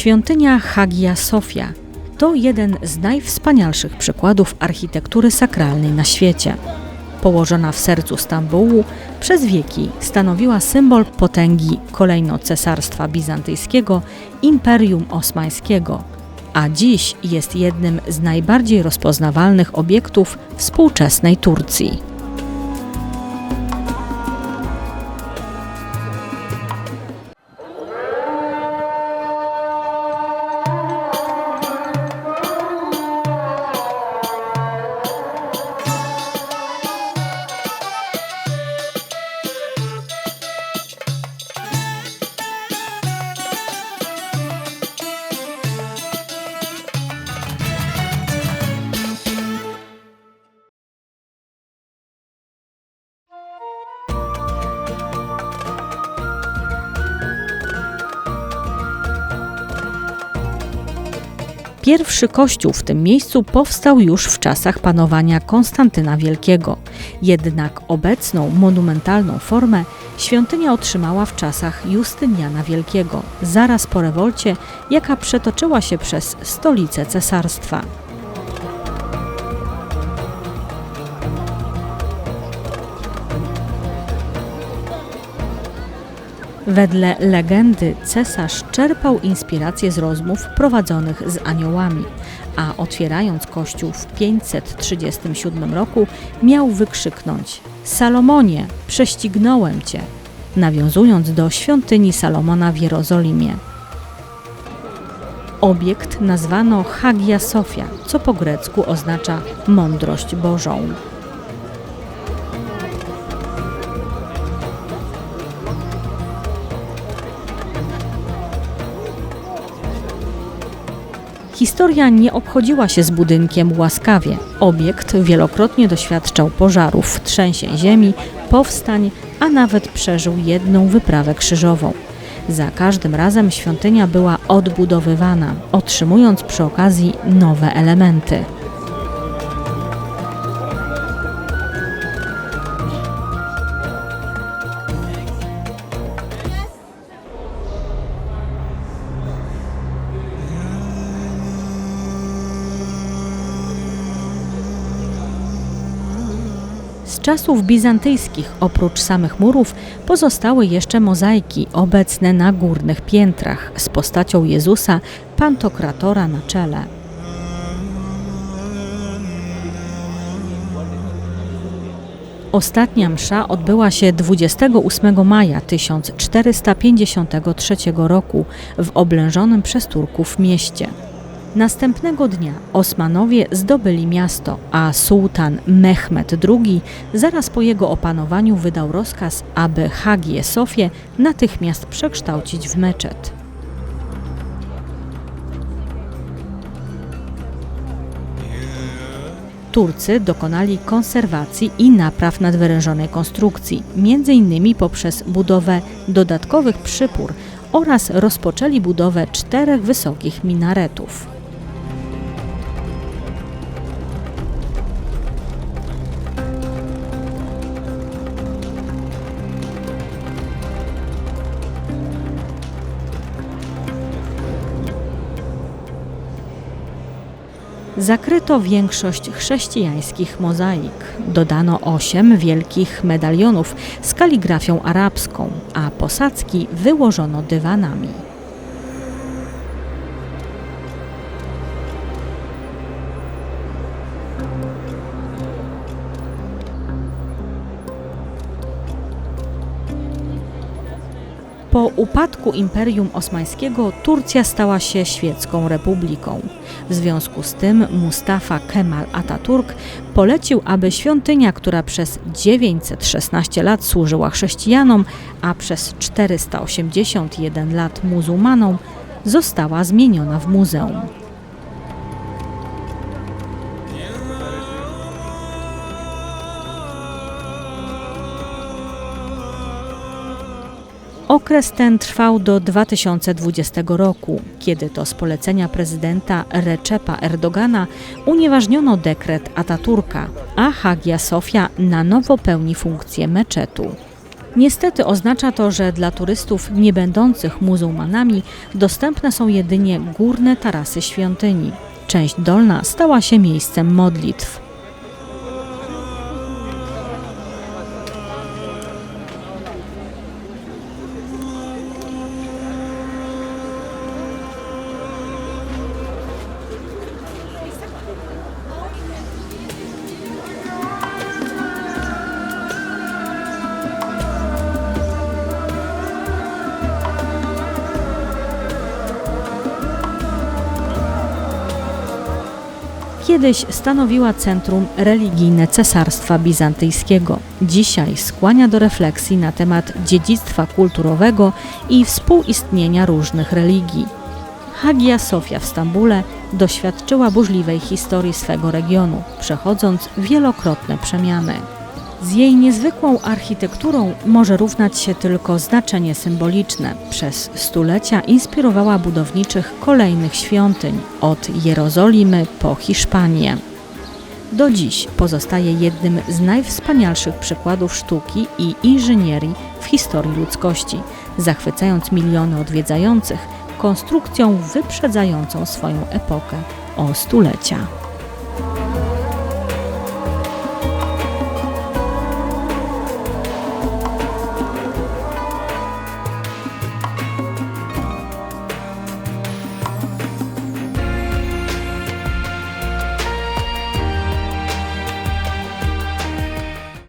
Świątynia Hagia Sofia to jeden z najwspanialszych przykładów architektury sakralnej na świecie. Położona w sercu Stambułu, przez wieki stanowiła symbol potęgi kolejno Cesarstwa Bizantyjskiego, Imperium Osmańskiego, a dziś jest jednym z najbardziej rozpoznawalnych obiektów współczesnej Turcji. Pierwszy kościół w tym miejscu powstał już w czasach panowania Konstantyna Wielkiego. Jednak obecną monumentalną formę świątynia otrzymała w czasach Justyniana Wielkiego, zaraz po rewolcie, jaka przetoczyła się przez stolicę cesarstwa. Wedle legendy cesarz czerpał inspirację z rozmów prowadzonych z aniołami, a otwierając kościół w 537 roku miał wykrzyknąć Salomonie, prześcignąłem cię, nawiązując do świątyni Salomona w Jerozolimie. Obiekt nazwano Hagia Sofia, co po grecku oznacza mądrość Bożą. Historia nie obchodziła się z budynkiem łaskawie. Obiekt wielokrotnie doświadczał pożarów, trzęsień ziemi, powstań, a nawet przeżył jedną wyprawę krzyżową. Za każdym razem świątynia była odbudowywana, otrzymując przy okazji nowe elementy. Z czasów bizantyjskich oprócz samych murów pozostały jeszcze mozaiki obecne na górnych piętrach z postacią Jezusa Pantokratora na czele. Ostatnia msza odbyła się 28 maja 1453 roku w oblężonym przez Turków mieście. Następnego dnia Osmanowie zdobyli miasto, a sułtan Mehmed II zaraz po jego opanowaniu wydał rozkaz, aby Hagię Sofię natychmiast przekształcić w meczet. Turcy dokonali konserwacji i napraw nadwyrężonej konstrukcji, m.in. poprzez budowę dodatkowych przypór oraz rozpoczęli budowę czterech wysokich minaretów. Zakryto większość chrześcijańskich mozaik. Dodano osiem wielkich medalionów z kaligrafią arabską, a posadzki wyłożono dywanami. Po upadku Imperium Osmańskiego Turcja stała się świecką republiką. W związku z tym Mustafa Kemal Atatürk polecił, aby świątynia, która przez 916 lat służyła chrześcijanom, a przez 481 lat muzułmanom, została zmieniona w muzeum. Okres ten trwał do 2020 roku, kiedy to z polecenia prezydenta Recepa Erdogana unieważniono dekret Ataturka, a Hagia Sofia na nowo pełni funkcję meczetu. Niestety oznacza to, że dla turystów nie będących muzułmanami dostępne są jedynie górne tarasy świątyni. Część dolna stała się miejscem modlitw. Kiedyś stanowiła centrum religijne Cesarstwa Bizantyjskiego. Dzisiaj skłania do refleksji na temat dziedzictwa kulturowego i współistnienia różnych religii. Hagia Sofia w Stambule doświadczyła burzliwej historii swego regionu, przechodząc wielokrotne przemiany. Z jej niezwykłą architekturą może równać się tylko znaczenie symboliczne. Przez stulecia inspirowała budowniczych kolejnych świątyń, od Jerozolimy po Hiszpanię. Do dziś pozostaje jednym z najwspanialszych przykładów sztuki i inżynierii w historii ludzkości, zachwycając miliony odwiedzających konstrukcją wyprzedzającą swoją epokę o stulecia.